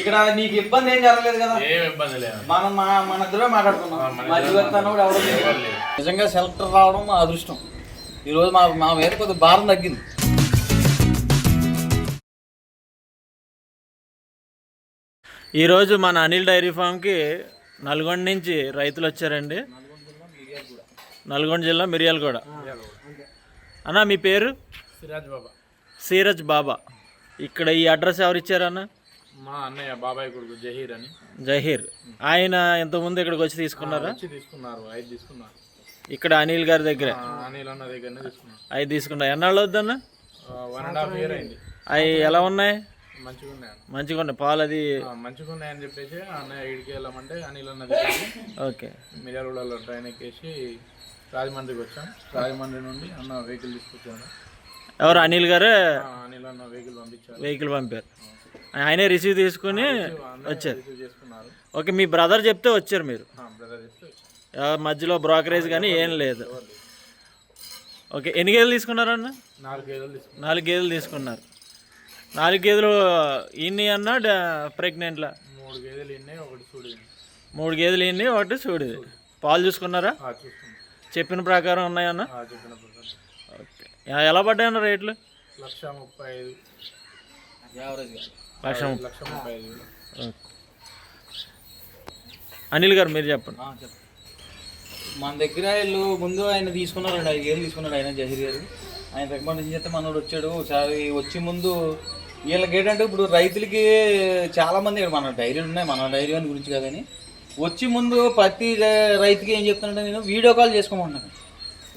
ఇక్కడ నీకు ఇబ్బంది ఏం జరగలేదు కదా? ఏం ఇబ్బంది లేదు. మనం మన మన ఇద్దరే మాట్లాడుకున్నాం కూడా ఎవరు. నిజంగా సెలెక్టర్ రావడం మా అదృష్టం. ఈరోజు మా మా మీద కొద్దిగా భారం తగ్గింది. ఈరోజు మన అనిల్ డైరీ ఫామ్కి నల్గొండ నుంచి రైతులు వచ్చారండి. నల్గొండ జిల్లా మిర్యాలగూడ. అన్న మీ పేరు? సిరాజ్ బాబా. సీరజ్ బాబా. ఇక్కడ ఈ అడ్రస్ ఎవరు ఇచ్చారన్న మా అన్నయ్య బాబాయ్ కొడుకు జహీర్ అని. జహీర్. ఆయన ఇంతకుముందు ఇక్కడికి వచ్చి తీసుకున్నారా? వచ్చి తీసుకున్నారు ఐదు తీసుకున్నారు. ఇక్కడ అనిల్ గారి దగ్గర? అనిల్ అన్న దగ్గరనే తీసుకున్నారు అవి తీసుకున్నా ఎన్నాళ్ళు వద్దన్న వన్ అండ్ హాఫ్ ఇయర్ అయింది. అవి ఎలా ఉన్నాయి? మంచిగా ఉన్నాయి మంచిగా ఉన్నాయి పాలు అది మంచిగా ఉన్నాయని చెప్పేసి అన్నయ్య ఇడికి వెళ్ళామంటే అనిల్ అన్న దగ్గరికి ఓకే. మిర్యాలగూడలో ట్రైన్ ఎక్కేసి రాజమండ్రికి వచ్చాం. రాజమండ్రి నుండి అన్న వెహికల్ తీసుకొచ్చాను ఎవరు అనిల్ గారే? అనిల్ అన్న వెహికల్ పంపించారు. వెహికల్ పంపారు. ఆయనే రిసీవ్ తీసుకుని వచ్చారు. ఓకే మీ బ్రదర్ చెప్తే వచ్చారు మీరు? మధ్యలో బ్రోకరేజ్ కానీ ఏం లేదు. ఓకే ఎన్ని గేదెలు తీసుకున్నారన్న? నాలుగు గేదెలు తీసుకున్నాం నాలుగు గేదెలు తీసుకున్నారు. నాలుగు గేదెలు ఇన్ని అన్న ప్రెగ్నెంట్లా మూడు గేదెలు ఇన్నాయి ఒకటి చూడు మూడు గేదెలు ఇన్ని ఒకటి చూడేది పాలు చూసుకున్నారా? చూస్తున్నాం చెప్పిన ప్రకారం ఉన్నాయన్న? ఆ, చెప్పిన ప్రకారం. ఓకే. ఎలా పడ్డాయన్న రేట్లు? లక్ష ముప్పై ఐదు. యావరేజ్గా లక్ష. అనిల్ గారు మీరు చెప్పండి. మన దగ్గర వీళ్ళు ముందు ఆయన తీసుకున్నారు రెండు ఐదు వేలు తీసుకున్నాడు ఆయన జహీర్ గారు. ఆయన రికమెండేషన్ చేస్తే మనోడు వచ్చాడు. ఒకసారి వచ్చే ముందు వీళ్ళకి ఏంటంటే ఇప్పుడు రైతులకి చాలా మంది ఇక్కడ మన డైరీలు ఉన్నాయి మన డైరీ అని గురించి కాదని వచ్చి ముందు ప్రతి రైతుకి ఏం చెప్తానంటే నేను వీడియో కాల్ చేసుకోమంటున్నాను.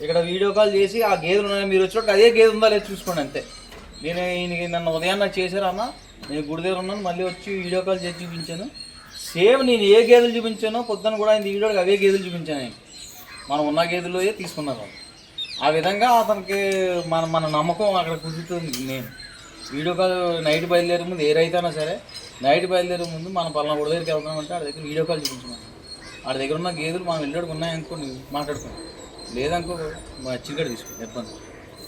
ఇక్కడ వీడియో కాల్ చేసి ఆ గేదెలు ఉన్నాయి మీరు వచ్చినప్పుడు అదే గేదె ఉందా లేదు చూసుకోండి అంతే. నేను ఈయనకి నన్ను ఉదయం నాకు చేశారు అన్న నేను గుడి దగ్గర ఉన్నాను మళ్ళీ వచ్చి వీడియో కాల్ చేసి చూపించాను. సేమ్ నేను ఏ గేదెలు చూపించానో పొద్దున కూడా ఆయన వీడియోకి అవే గేదెలు చూపించాను ఆయన. మనం ఉన్న గేదెలు తీసుకున్నారు ఆ విధంగా అతనికి మన మన నమ్మకం అక్కడ కుదురుతుంది నేను. వీడియో కాల్ నైట్ బయలుదేరే ముందు ఏ రైతైనా సరే నైట్ బయలుదేరే ముందు మన పలానా గుడి దగ్గరికి వెళ్తామంటే ఆడ దగ్గర వీడియో కాల్ చూపించమని. ఆడ దగ్గర ఉన్న గేదెలు మనం వెళ్ళాడుకు ఉన్నాయనుకోండి మాట్లాడుకోండి లేదనుకో మా చిక్కడి తీసుకోండి ఇబ్బంది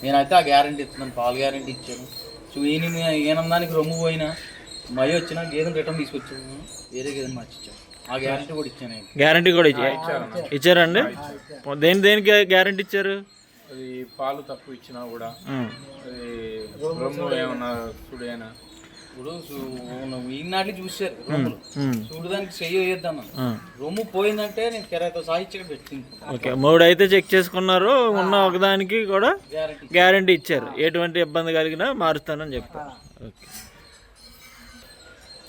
నేనైతే ఆ గ్యారంటీ ఇస్తున్నాను పాలు గ్యారంటీ ఇచ్చాను. సో ఈయన ఈయనందానికి రొమ్ము పోయినా మళ్ళీ వచ్చినా గేదెను రిటర్న్ తీసుకొచ్చాను. వేరే గేదెని మార్చిచ్చాను. ఆ గ్యారంటీ కూడా ఇచ్చాను గ్యారంటీ కూడా ఇచ్చారు? ఇచ్చారండి? దేని దేనికి గ్యారంటీ ఇచ్చారు? అది పాలు తక్కువ ఇచ్చినా కూడా రొమ్ము ఏమన్నా చూడు అయినా ఇప్పుడు ఈనాటి చూశారు. రొమ్ములు. ఉం. చూడు దానికి చెయ్యి వేద్దాం ఉం. రొమ్ము పోయిందంటే నేను కిరాయితో సాహిత్యం పెట్టింది ఓకే మూడు అయితే చెక్ చేసుకున్నారు ఉన్న ఒకదానికి కూడా గ్యారంటీ ఇచ్చారు. ఎటువంటి ఇబ్బంది కలిగినా మారుస్తానని చెప్పారు. ఓకే.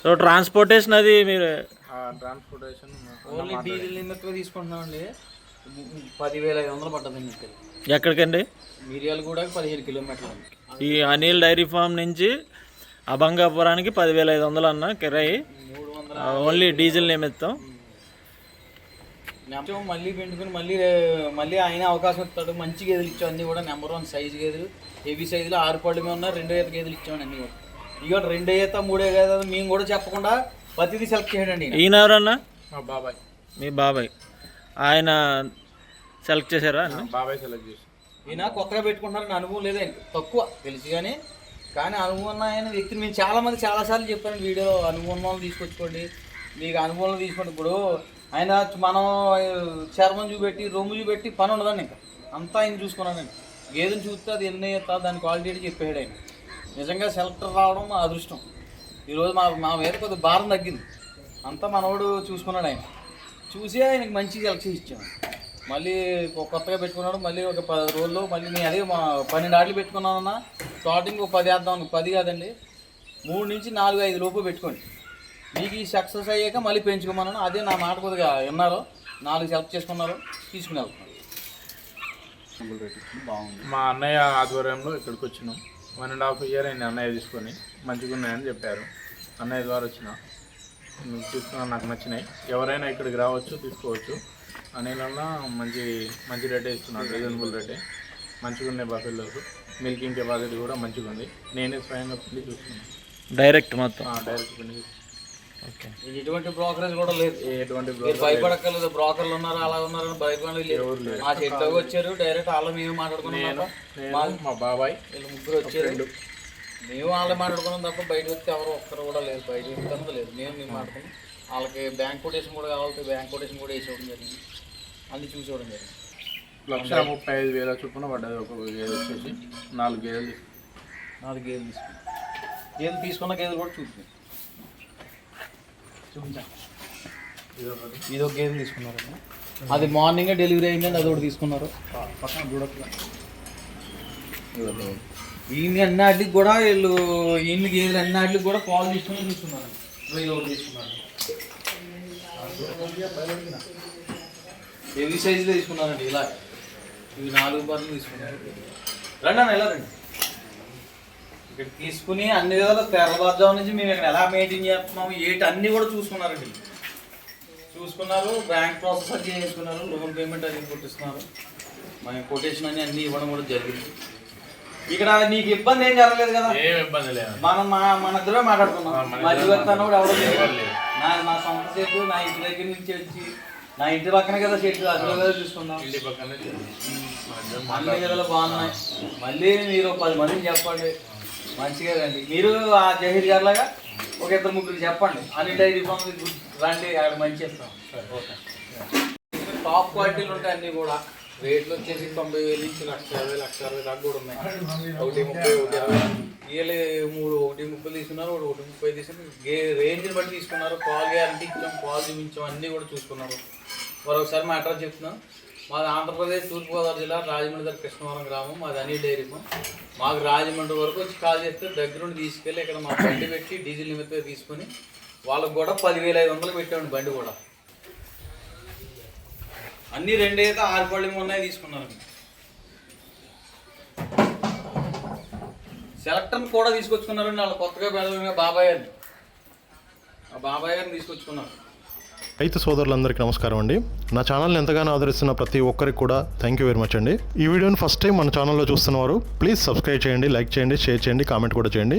సో ట్రాన్స్పోర్టేషన్ అది మీరు ఆ ట్రాన్స్పోర్టేషన్ ఓన్లీ డీజిల్ నిమిత్తం తీసుకుంటున్నామండి? పదివేల ఐదు వందలు పడ్డదండి ఇక్కడ ఎక్కడికండి? మిరియాలు కూడా పదిహేడు కిలోమీటర్లు. ఈ అనిల్ డైరీ ఫామ్ నుంచి అభంగాపురానికి పదివేల ఐదు వందలు అన్న కిరాయి. మూడు వందల ఆ, ఓన్లీ డీజిల్ నిమిత్తం. నెంబర్ మళ్ళీ పెట్టుకుని మళ్ళీ మళ్ళీ ఆయన అవకాశం ఇస్తాడు. మంచి గేదెలు ఇచ్చాం అన్ని కూడా. నెంబర్ వన్ సైజ్ గేదెలు. హెవీ సైజులు ఆరు పళ్ళు మీద ఉన్న రెండో ఈత గేదెలు ఇచ్చామండి అన్ని కూడా. ఇక రెండో ఈత మూడో ఈత మేము కూడా చెప్పకుండా ప్రతిదీ సెలెక్ట్ చేయడండి ఈయన. ఈయన ఎవరన్నా? మా బాబాయ్. మీ బాబాయ్. ఆయన సెలెక్ట్ చేశారా అన్న? బాబాయ్ సెలెక్ట్ చేసి ఈయన కొత్తగా పెట్టుకుంటున్నారని అనుభవం లేదు ఆయనకి. తక్కువ తెలుసు కానీ కానీ అనుభవం అయిన వ్యక్తిని మేము చాలామంది చాలాసార్లు చెప్పాను వీడియో అనుభవం తీసుకొచ్చుకోండి. మీకు అనుభవం తీసుకోండి ఇప్పుడు ఆయన మనం చర్మం చూపెట్టి రొమ్ము చూపెట్టి పని ఉండదండి ఇంకా. అంతా ఆయన చూసుకున్నాను నేను. గేదెని చూస్తే అది ఎన్ని అవుతుంది దాని క్వాలిటీ చెప్పాడు ఆయన. నిజంగా సెలెక్టర్ రావడం మా అదృష్టం. ఈరోజు మా మా మీద కొద్దిగా భారం తగ్గింది. అంతా మనవాడు చూసుకున్నాడు ఆయన. చూసి ఆయనకి మంచి సెలక్షన్ ఇచ్చాను మళ్ళీ కొత్తగా పెట్టుకున్నాడు. మళ్ళీ ఒక పది రోజుల్లో మళ్ళీ నేను అదే మా పన్నెండు ఆటలు పెట్టుకున్నానన్నా స్టార్టింగ్ ఒక పది వేద్దాం అనుకో. పది కాదండి. మూడు నుంచి నాలుగు ఐదు లోపు పెట్టుకోండి. మీకు ఈ సక్సెస్ అయ్యాక మళ్ళీ పెంచుకోమన్నాను. అదే నా మాట కొద్దిగా విన్నారు. నాలుగు సెలెక్ట్ చేసుకున్నారు. తీసుకుని వెళ్తున్నారు బాగుంది. మా అన్నయ్య ఆధ్వర్యంలో ఇక్కడికి వచ్చినాం. వన్ అండ్ హాఫ్ ఇయర్ అయింది అన్నయ్య తీసుకొని. మంచిగా ఉన్నాయని చెప్పారు. అన్నయ్య ద్వారా వచ్చిన. తీసుకున్నా నాకు నచ్చినాయి. ఎవరైనా ఇక్కడికి రావచ్చు తీసుకోవచ్చు. అనేలా మంచి మంచి రేటే ఇస్తున్నాడు. రీజనబుల్ రేటే మంచిగా ఉన్నాయి బఫెల్లోస్ మిల్కింగ్ కెపాసిటీ కూడా మంచిగా ఉంది నేనే స్వయంగా పిండి చూస్తున్నాను డైరెక్ట్ మొత్తం? డైరెక్ట్ పిండి. ఓకే. ఎటువంటి బ్రోకరేజ్ కూడా లేదు. ఎటువంటి భయపడక్కర్లేదు. బ్రోకర్లు ఉన్నారు అలా ఉన్నారు భయపడలేదు లేదు మా చేతిలోకి వచ్చారు డైరెక్ట్ వాళ్ళు మేము మాట్లాడుకున్నాం మా బాబాయ్ వీళ్ళు ముగ్గురు వచ్చారు. మేము వాళ్ళే మాట్లాడుకున్నాం తప్ప బయట వ్యక్తి ఎవరు ఒక్కరు కూడా లేదు బయట వ్యక్తి అంతా లేదు. మేము మేము మాట్లాడుకున్నాం. వాళ్ళకి బ్యాంక్ కొటేషన్ కూడా కావాలి బ్యాంక్ కొటేషన్ కూడా వేసేవడం జరిగింది. అన్ని చూసేవడం జరిగింది. లక్ష ముప్పై ఐదు వేల చొప్పున పడ్డది ఒక గేదె వచ్చేసి. నాలుగు గేదెలు తీసుకున్నాం. నాలుగు గేదెలు తీసుకున్నాం. గేదెలు తీసుకున్న గేదెలు కూడా చూపించాం చూపించాం. ఇది ఒక గేదెలు తీసుకున్నారు అది మార్నింగే డెలివరీ అయిందండి అది ఒకటి తీసుకున్నారు. పక్కన చూడట్లా ఈయన అన్నాటికి కూడా వీళ్ళు ఈయన గేదెలు అన్నాటికి కూడా పాలు తీసుకుని తీసుకున్నారు. ఒకటి తీసుకున్నారు. హెవీ సైజులో తీసుకున్నారండి ఇలా. ఇవి నాలుగు బర్రెలు తీసుకున్నారు. రండి అన్న ఇలా రండి ఇక్కడ తీసుకుని అన్ని విధాలు తెల్లవారుజాము నుంచి మేము ఇక్కడ ఎలా మెయింటైన్ చేస్తున్నాము ఏంటి అన్ని కూడా చూసుకున్నారండి. చూసుకున్నారు బ్యాంక్ ప్రాసెస్ అది చేసుకున్నారు లోన్ పేమెంట్ అది కొట్టిస్తున్నారు. మన కొటేషన్ అని అన్ని ఇవ్వడం కూడా జరిగింది. ఇక్కడ నీకు ఇబ్బంది ఏం జరగలేదు కదా? ఏం ఇబ్బంది లేదు. మనం మా మన ఇద్దరే మాట్లాడుకున్నాం. ఆ, మన మధ్య ఇద్దరం వ్యక్తి అన్న కూడా ఎవరో. నా నా సొంత సేపు నా ఇంటి దగ్గర నుంచి వచ్చి నా ఇంటి పక్కనే కదా చెట్టు అందులో కదా చూసుకున్నాం ఇంటి పక్కనే అన్ని విధాలు బాగున్నాయి. మళ్ళీ మీరు పది మందికి చెప్పండి. మంచిగా రండి. మీరు ఆ జహీర్ గారి లాగా ఒక ఇద్దరు ముగ్గురు చెప్పండి. అన్ని డైరీ ఫామ్ రండి అక్కడ మంచి చేస్తాం. ఓకే. టాప్ క్వాలిటీలు ఉంటాయి అన్ని కూడా. రేట్లు వచ్చేసి తొంభై వేలు నుంచి లక్ష యాభై లక్ష అరవై దాకా కూడా ఉన్నాయి. ఒకటి ముప్పై ఒకటి ఇరవై వీళ్ళు మూడు ఒకటి ముప్పై తీసుకున్నారు ఒకటి ఒకటి ముప్పై తీసుకున్నారు. గే రేంజ్ని బట్టి తీసుకున్నారు. కాల్ గ్యారంటీ ఇచ్చాం కాల్ చూపించాం అన్నీ కూడా చూసుకున్నారు. మరొకసారి మా అడ్రస్ చెప్తున్నాం. మాది ఆంధ్రప్రదేశ్ తూర్పుగోదావరి జిల్లా రాజమండ్రి దగ్గర కృష్ణవరం గ్రామం. మాది అనీ డైరీ మాకు రాజమండ్రి వరకు వచ్చి కాల్ చేస్తే దగ్గరుండి తీసుకెళ్ళి ఇక్కడ మా బండి పెట్టి డీజిల్ నిమిత్తం తీసుకొని వాళ్ళకు కూడా పదివేల ఐదు వందలు పెట్టామండి బండి కూడా. అన్ని రెండైతే ఆరు పళ్ళు ఉన్నాయి తీసుకున్నారు. సెలెక్టర్ని కూడా తీసుకొచ్చుకున్నారండి వాళ్ళు కొత్తగా పెడదాం బాబాయ్ గారిని. ఆ బాబాయ్ గారిని తీసుకొచ్చుకున్నారు. రైతు సోదరులందరికీ నమస్కారం అండి. నా ఛానల్ని ఎంతగానో ఆదరిస్తున్న ప్రతి ఒక్కరికి కూడా థ్యాంక్ యూ వెరీ మచ్ అండి. ఈ వీడియోని ఫస్ట్ టైం మన ఛానల్లో చూస్తున్నవారు ప్లీజ్ సబ్స్క్రైబ్ చేయండి లైక్ చేయండి షేర్ చేయండి కామెంట్ కూడా చేయండి.